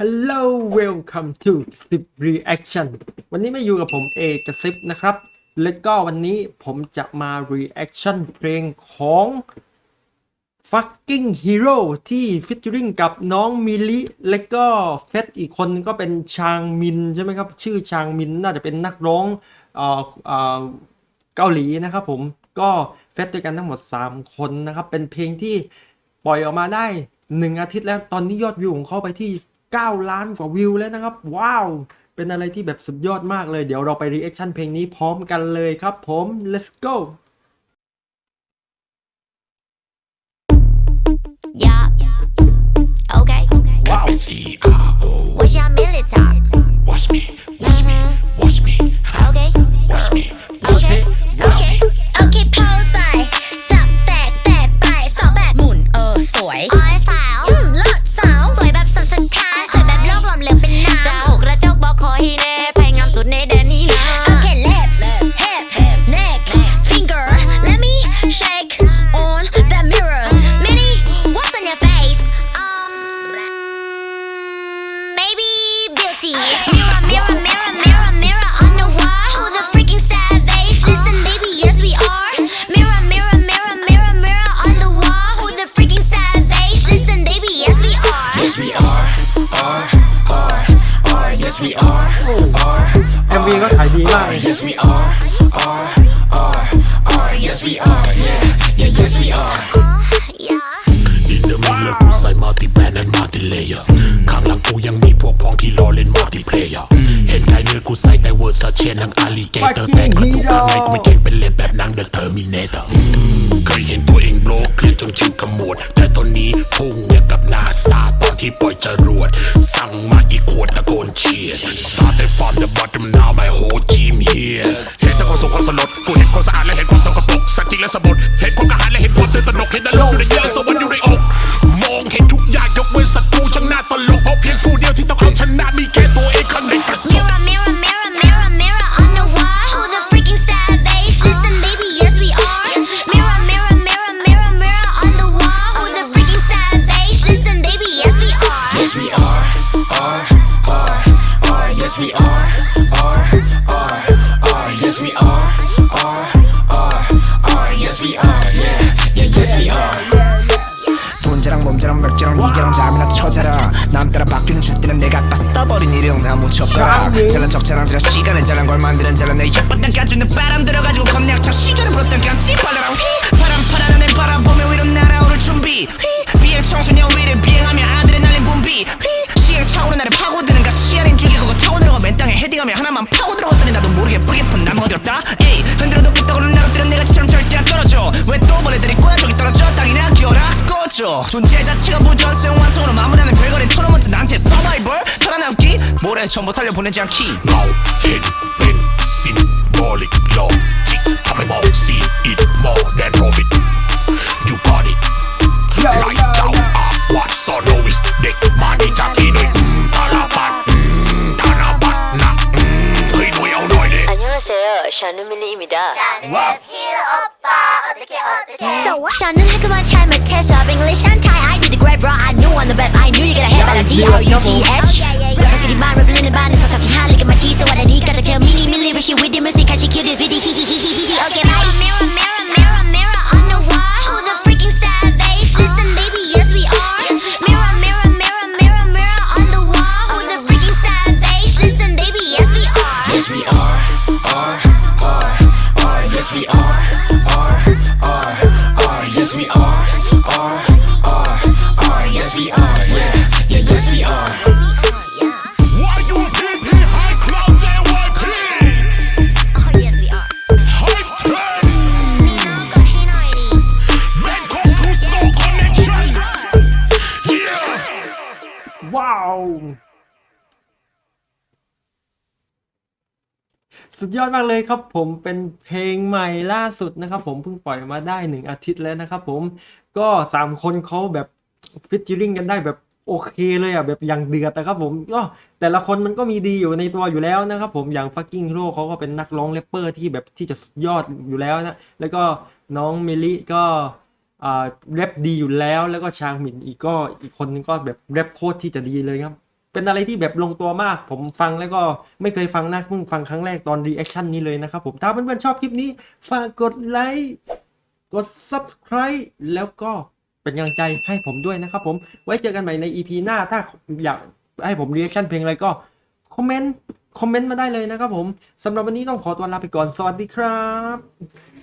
Hello welcome to 10 reaction วันนี้มาอยู่กับผมเอกซิปนะครับ และก็วันนี้ผมจะมา reaction เพลงของ fucking hero ที่ featuring กับน้องมิลิ และก็เฟสอีกคนก็เป็นชางมินใช่ไหมครับ ชื่อชางมินน่าจะเป็นนักร้องเอ่อเอ่อเกาหลีนะครับผมก็เฟสด้วยกันทั้งหมด 3 คนนะครับ เป็นเพลงที่ปล่อยออกมาได้ 1 อาทิตย์แล้วตอนนี้ยอดวิวของเขาไปที่ 9 ล้านกว่าวิวแล้วนะครับ ว้าว เป็นอะไรที่แบบสุดยอดมากเลย เดี๋ยวเราไปรีแอคชั่นเพลงนี้พร้อมกันเลยครับผม let's go MV ก็ขายดีมากเลย yes, we are, are, are, are. Yes, we are, yeah, yeah, yes, we are. yeah In the middle กูใส่ multi band and multi layer ข้างหลังกูยังมีพวกพ้องที่รอเล่น multi player เห็นไงเนื้อกูใส่แต่เวอร์ซาเชนทั้งอาลีเกเตอร์แต่งกระดูกข้างในกูไม่เก่งเป็นเล่นแบบหนัง The Terminator เคยเห็นตัวเองโลกเครียดจนคิ้วขมวดแต่ตอนนี้พุ่งเนี่ยกับนาซาตอนที่ปล่อยจร เห็นความสะอาดและเห็นความสกปรกสักจริงและสมบด we are, yeah, yeah, yes we are. 돈자랑 몸자랑 맥자랑 이자랑 잠이나 쳐자라. 남 따라 바뀌는 주때는 내가 아까 써버린 일용 나무 젓가락 짱이. 잘난 척 자랑 지라 시간에 잘난 걸 만드는 잘난 내 혓바닥 까주는 바람 들어가지고 겁내 차 시간을 불었던 깜찍 발라랑 휘. 바람 파라는 내 바라보며 위로 날아오를 준비. 휘. 비행 청소년 위를 비행하며 아드레날린 분비. 휘 있죠 존재 자체가 부전성 완성으로 마무리하는 별거리 토너먼트 나한테 서바이벌? 살아남기? 모래 전부 살려보내지 않기. No, hit, win, symbolic logic. 밤에 먹, see it more than profit You got it. Right now, I watch, so no is 내 많이 잡히는 음, 달라밭 음, 달라밭 나 음, 의도야 오너이네 샤누밀리입니다. 나는 필요 오빠. 어떻게 어떻게? 샤는 할 그만 잘 Yeah. สุดยอดมากเลยครับผมเป็นเพลงใหม่ล่าสุดนะครับผมเพิ่งปล่อยมาได้หนึ่งอาทิตย์แล้วนะครับผมก็สามคนเขาแบบฟิชเจอริงกันได้แบบโอเคเลยอะแบบอย่างเดือดนะครับผมก็แต่ละคนมันก็มีดีอยู่ในตัวอยู่แล้วนะครับผมอย่าง fucking hero เขาก็เป็นนักร้องแรปเปอร์ที่แบบที่จะสุดยอดอยู่แล้วนะแล้วก็น้องเมลิก็อ่า แรปดีอยู่แล้วแล้วก็ชางหมินอีกก็อีกคนนึงก็แบบแรปโคตรที่จะดีเลยครับ เป็นอะไรที่แบบลงตัวมาก ผมฟังแล้วก็ไม่เคยฟังนะเพิ่งฟังครั้งแรกตอนรีแอคชั่นนี้เลยนะครับผมถ้าเพื่อนๆชอบคลิปนี้ ฝากกดไลค์กด subscribe แล้วก็เป็นกำลังใจให้ผมด้วยนะครับผมไว้เจอกันใหม่ใน EP หน้าถ้าอยากให้ผมรีแอคชั่นเพลงอะไรก็คอมเมนต์คอมเมนต์มาได้เลยนะครับผมสำหรับวันนี้ต้องขอตัวลาไปก่อนสวัสดีครับ